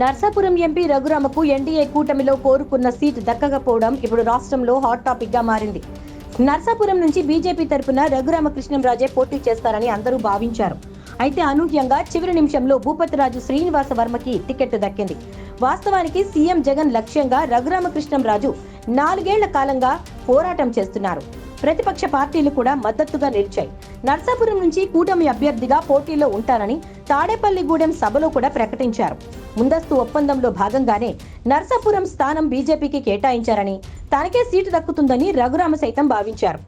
Narsapuram MP రఘురామకు NDA కూటమిలో కోరుకున్న seat దక్కకపోవడం ఇప్పుడు రాష్ట్రంలో హాట్ టాపిక్గా మారింది. నర్సాపురం నుంచి బీజేపీ తరపున రఘురామకృష్ణంరాజే పోటీ చేస్తారని అందరూ భావించారు. అయితే అనూహ్యంగా చివరి నిమిషంలో భూపతిరాజు శ్రీనివాస వర్మకి టికెట్ దక్కింది. వాస్తవానికి సీఎం జగన్ లక్ష్యంగా రఘురామకృష్ణంరాజు నాలుగేళ్ళ కాలంగా పోరాటం చేస్తున్నారు. ప్రతిపక్ష పార్టీలు కూడా మద్దతుగా నిలిచాయి. నర్సాపురం నుంచి కూటమి అభ్యర్థిగా పోటీలో ఉంటారని తాడేపల్లిగూడెం సభలో కూడా ప్రకటించారు. ముందస్తు ఒప్పందంలో భాగంగానే నర్సాపురం స్థానం బీజేపీకి కేటాయించారని తనకే సీటు దక్కుతుందని రఘురామ సైతం భావించారు.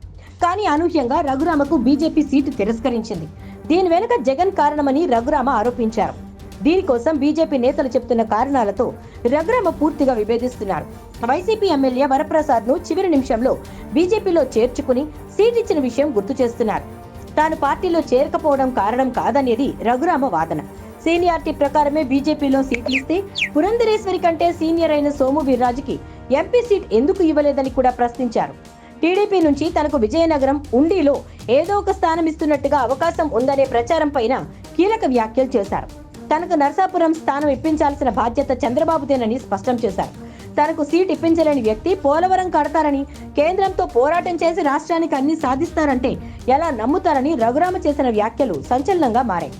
కానీ అనూహ్యంగా రఘురామకు బీజేపీ సీటు తిరస్కరించింది. దీని వెనుక జగన్ కారణమని రఘురామ ఆరోపించారు. దీనికోసం బీజేపీ నేతలు చెప్తున్న కారణాలతో రఘురామ పూర్తిగా విభేదిస్తున్నారు. వైసీపీ ఎమ్మెల్యే వరప్రసాద్ను చివరి నిమిషంలో బీజేపీలో చేర్చుకుని సీట్ ఇచ్చిన విషయం గుర్తు చేస్తున్నారు. తాను పార్టీలో చేరకపోవడం కారణం కాదనేది రఘురామ వాదన. సీనియారిటీ ప్రకారమే బీజేపీలో సీట్ ఇస్తే పురంధరేశ్వరి కంటే సీనియర్ అయిన సోము వీర్రాజుకి ఎంపీ సీట్ ఎందుకు ఇవ్వలేదని కూడా ప్రశ్నించారు. టీడీపీ నుంచి తనకు విజయనగరం ఉండిలో ఏదో ఒక స్థానం ఇస్తున్నట్టుగా అవకాశం ఉందనే ప్రచారం పైన కీలక వ్యాఖ్యలు చేశారు. తనకు నరసాపురం స్థానం ఇప్పించాల్సిన బాధ్యత చంద్రబాబుదేనని స్పష్టం చేశారు. తనకు సీట్ ఇప్పించలేని వ్యక్తి పోలవరం కడతారని కేంద్రంతో పోరాటం చేసి రాష్ట్రానికి అన్ని సాధిస్తారంటే ఎలా నమ్ముతారని రఘురామ చేసిన వ్యాఖ్యలు సంచలనంగా మారాయి.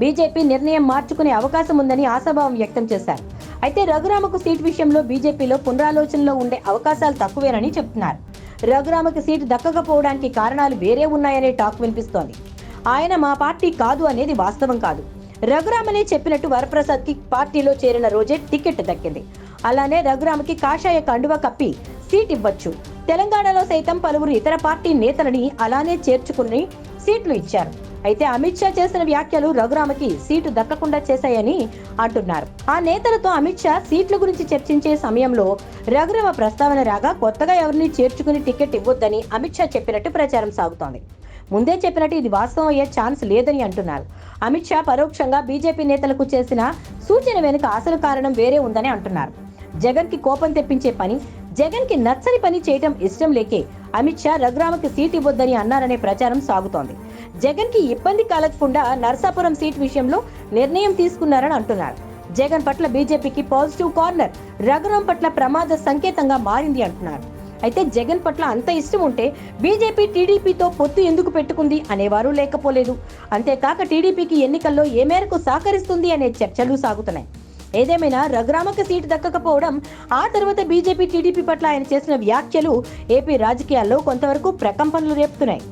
బీజేపీ నిర్ణయం మార్చుకునే అవకాశం ఉందని ఆశాభావం వ్యక్తం చేశారు. అయితే రఘురామకు సీట్ విషయంలో బీజేపీలో పునరాలోచనలో ఉండే అవకాశాలు తక్కువేనని చెప్తున్నారు. రఘురామకు సీటు దక్కకపోవడానికి కారణాలు వేరే ఉన్నాయనే టాక్ వినిపిస్తోంది. ఆయన మా పార్టీ కాదు అనేది వాస్తవం కాదు. రఘురామనే చెప్పినట్టు వరప్రసాద్కి పార్టీలో చేరిన రోజే టికెట్ దక్కింది. అలానే రఘురామకి కాషాయ కండువ కప్పి సీట్ ఇవ్వచ్చు. తెలంగాణలో సైతం పలువురు ఇతర పార్టీ నేతలని అలానే చేర్చుకుని సీట్లు ఇచ్చారు. అయితే అమిత్ షా చేసిన వ్యాఖ్యలు రఘురామకి సీటు దక్కకుండా చేశాయని అంటున్నారు. ఆ నేతలతో అమిత్ షా సీట్ల గురించి చర్చించే సమయంలో రఘురామ ప్రస్తావన రాగా కొత్తగా ఎవరిని చేర్చుకుని టికెట్ ఇవ్వొద్దని అమిత్ షా చెప్పినట్టు ప్రచారం సాగుతోంది. ముందే చెప్పినట్టు ఇది వాస్తవం అయ్యే ఛాన్స్ లేదని అంటున్నారు. అమిత్ షా పరోక్షంగా బీజేపీ నేతలకు చేసిన సూచన వెనుక అసలు కారణం వేరే ఉందని అంటున్నారు. జగన్కి కోపం తెప్పించే పని జగన్కి నచ్చని పని చేయటం ఇష్టం లేకే అమిత్ షా రఘురామకి సీట్ ఇవ్వొద్దని అన్నారనే ప్రచారం సాగుతోంది. జగన్కి ఇబ్బంది కలగకుండా నర్సాపురం సీట్ విషయంలో నిర్ణయం తీసుకున్నారని అంటున్నారు. జగన్ పట్ల బీజేపీకి పాజిటివ్ కార్నర్ రఘురాం పట్ల ప్రమాద సంకేతంగా మారింది అంటున్నారు. అయితే జగన్ పట్ల అంత ఇష్టం ఉంటే బీజేపీ టీడీపీతో పొత్తు ఎందుకు పెట్టుకుంది అనేవారు లేకపోలేదు. అంతేకాక టీడీపీకి ఎన్నికల్లో ఏ మేరకు సహకరిస్తుంది అనే చర్చలు సాగుతున్నాయి. ఏదేమైనా రఘురామకి సీటు దక్కకపోవడం ఆ తర్వాత బీజేపీ టీడీపీ పట్ల ఆయన చేసిన వ్యాఖ్యలు ఏపీ రాజకీయాల్లో కొంతవరకు ప్రకంపనలు రేపుతున్నాయి.